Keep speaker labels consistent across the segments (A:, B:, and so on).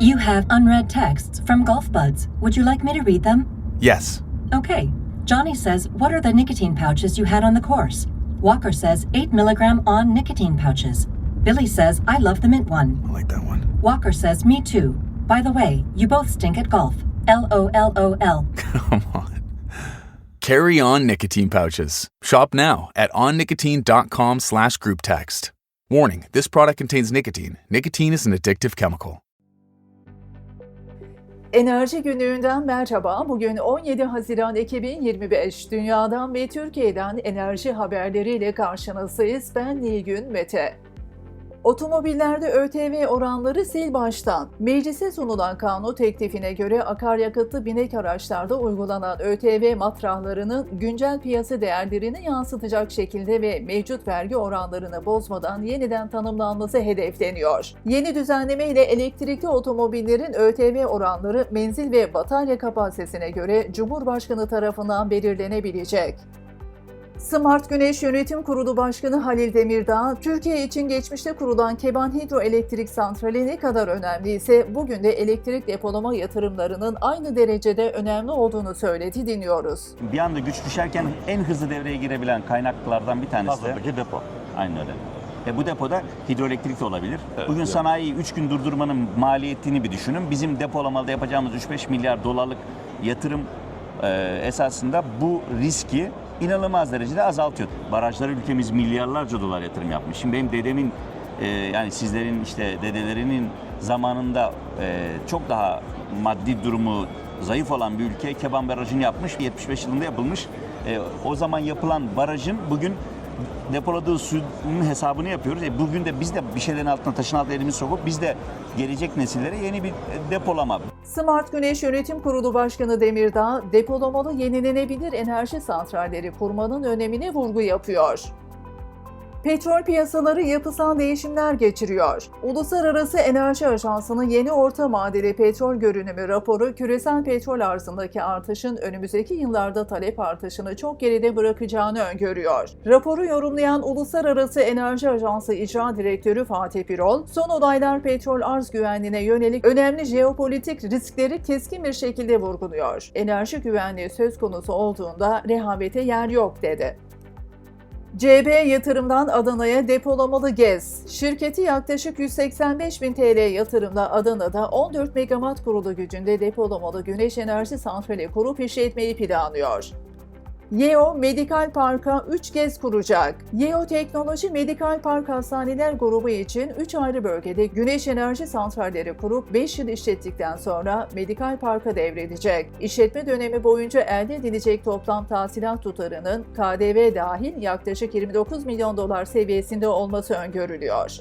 A: You have unread texts from Golf Buds. Would you like me to read them?
B: Yes.
A: Okay. Johnny says, What are the nicotine pouches you had on the course? Walker says, 8 milligram on nicotine pouches. Billy says, I love the mint one.
B: I like that one.
A: Walker says, Me too. By the way, you both stink at golf. L O L O L.
B: Come on. Carry on nicotine pouches. Shop now at onnicotine.com slash group text. Warning, this product contains nicotine. Nicotine is an addictive chemical.
C: Enerji Günlüğü'nden merhaba. Bugün 17 Haziran 2025. Dünyadan ve Türkiye'den enerji haberleriyle karşınızdayız. Ben Nilgün Mete. Otomobillerde ÖTV oranları sil baştan. Meclise sunulan kanun teklifine göre akaryakıtlı binek araçlarda uygulanan ÖTV matrahlarının güncel piyasa değerlerini yansıtacak şekilde ve mevcut vergi oranlarını bozmadan yeniden tanımlanması hedefleniyor. Yeni düzenleme ile elektrikli otomobillerin ÖTV oranları menzil ve batarya kapasitesine göre Cumhurbaşkanı tarafından belirlenebilecek. Smart Güneş Yönetim Kurulu Başkanı Halil Demirdağ, Türkiye için geçmişte kurulan Keban Hidroelektrik Santrali ne kadar önemliyse bugün de elektrik depolama yatırımlarının aynı derecede önemli olduğunu söyledi dinliyoruz.
D: Bir anda güç düşerken en hızlı devreye girebilen kaynaklardan bir tanesi de
E: Hazırdaki depo.
D: aynı öyle. E bu depoda hidroelektrik de olabilir.
E: Evet,
D: Bugün
E: evet.
D: sanayiyi 3 gün durdurmanın maliyetini bir düşünün. Bizim depolamada yapacağımız 3-5 milyar dolarlık yatırım e, esasında bu riski inanılmaz derecede azaltıyor. Barajlara ülkemiz milyarlarca dolar yatırım yapmış. Şimdi benim dedemin e, yani sizlerin işte dedelerinin zamanında e, çok daha maddi durumu zayıf olan bir ülke Keban Barajı'nı yapmış. 75 yılında yapılmış. E, o zaman yapılan barajın bugün depoladığı suyun hesabını yapıyoruz. E bugün de biz de bir şeylerin altına taşın altına elimizi sokup biz de gelecek nesillere yeni bir depolama
C: Smart Güneş Yönetim Kurulu Başkanı Demirdağ, depolamalı yenilenebilir enerji santralleri kurmanın önemine vurgu yapıyor. Petrol piyasaları yapısal değişimler geçiriyor. Uluslararası Enerji Ajansı'nın yeni orta vadeli petrol görünümü raporu küresel petrol arzındaki artışın önümüzdeki yıllarda talep artışını çok geride bırakacağını öngörüyor. Raporu yorumlayan Uluslararası Enerji Ajansı İcra Direktörü Fatih Birol, son olaylar petrol arz güvenliğine yönelik önemli jeopolitik riskleri keskin bir şekilde vurguluyor. Enerji güvenliği söz konusu olduğunda rehavete yer yok dedi. CB Yatırım'dan Adana'ya depolamalı GEZ. Şirketi yaklaşık 185 bin TL yatırımla Adana'da 14 megawatt kurulu gücünde depolamalı güneş enerji santrali kurup işletmeyi planlıyor. Yeo Medikal Park'a 3 GEZ kuracak. Yeo Teknoloji Medikal Park Hastaneler grubu için 3 ayrı bölgede güneş enerji santralleri kurup 5 yıl işlettikten sonra Medikal Park'a devredecek. İşletme dönemi boyunca elde edilecek toplam tahsilat tutarının KDV dahil yaklaşık 29 milyon dolar seviyesinde olması öngörülüyor.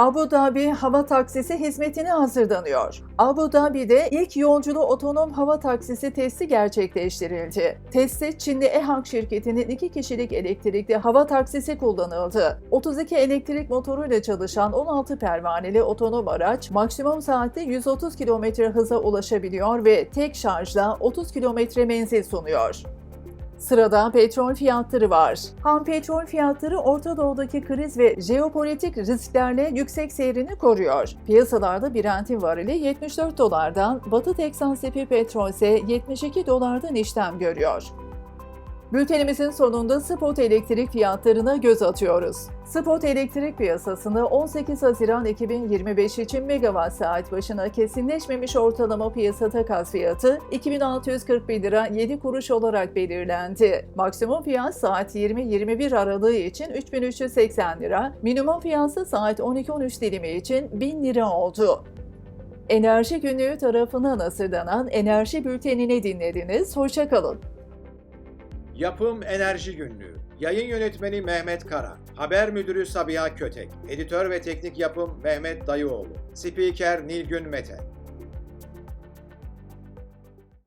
C: Abu Dhabi hava taksisi hizmetine hazırlanıyor. Abu Dhabi'de ilk yolculu otonom hava taksisi testi gerçekleştirildi. Testte Çinli EHAK şirketinin iki kişilik elektrikli hava taksisi kullanıldı. 32 elektrik motoruyla çalışan 16 pervaneli otonom araç maksimum saatte 130 km hıza ulaşabiliyor ve tek şarjla 30 km menzil sunuyor. Sırada petrol fiyatları var. Ham petrol fiyatları Orta Doğu'daki kriz ve jeopolitik risklerle yüksek seyrini koruyor. Piyasalarda Brent'in varili 74 dolardan, Batı Teksas Sepi petrol ise 72 dolardan işlem görüyor. Bültenimizin sonunda spot elektrik fiyatlarına göz atıyoruz. Spot elektrik piyasasında 18 Haziran 2025 için megawatt saat başına kesinleşmemiş ortalama piyasa takas fiyatı 2641 lira 7 kuruş olarak belirlendi. Maksimum fiyat saat 20-21 aralığı için 3380 lira, minimum fiyatı saat 12-13 dilimi için 1000 lira oldu. Enerji Günlüğü tarafından hazırlanan Enerji Bültenini dinlediniz. Hoşçakalın.
F: Yapım Enerji Günlüğü. Yayın yönetmeni Mehmet Kara. Haber müdürü Sabiha Kötek. Editör ve teknik yapım Mehmet Dayıoğlu. Spiker Nilgün Mete.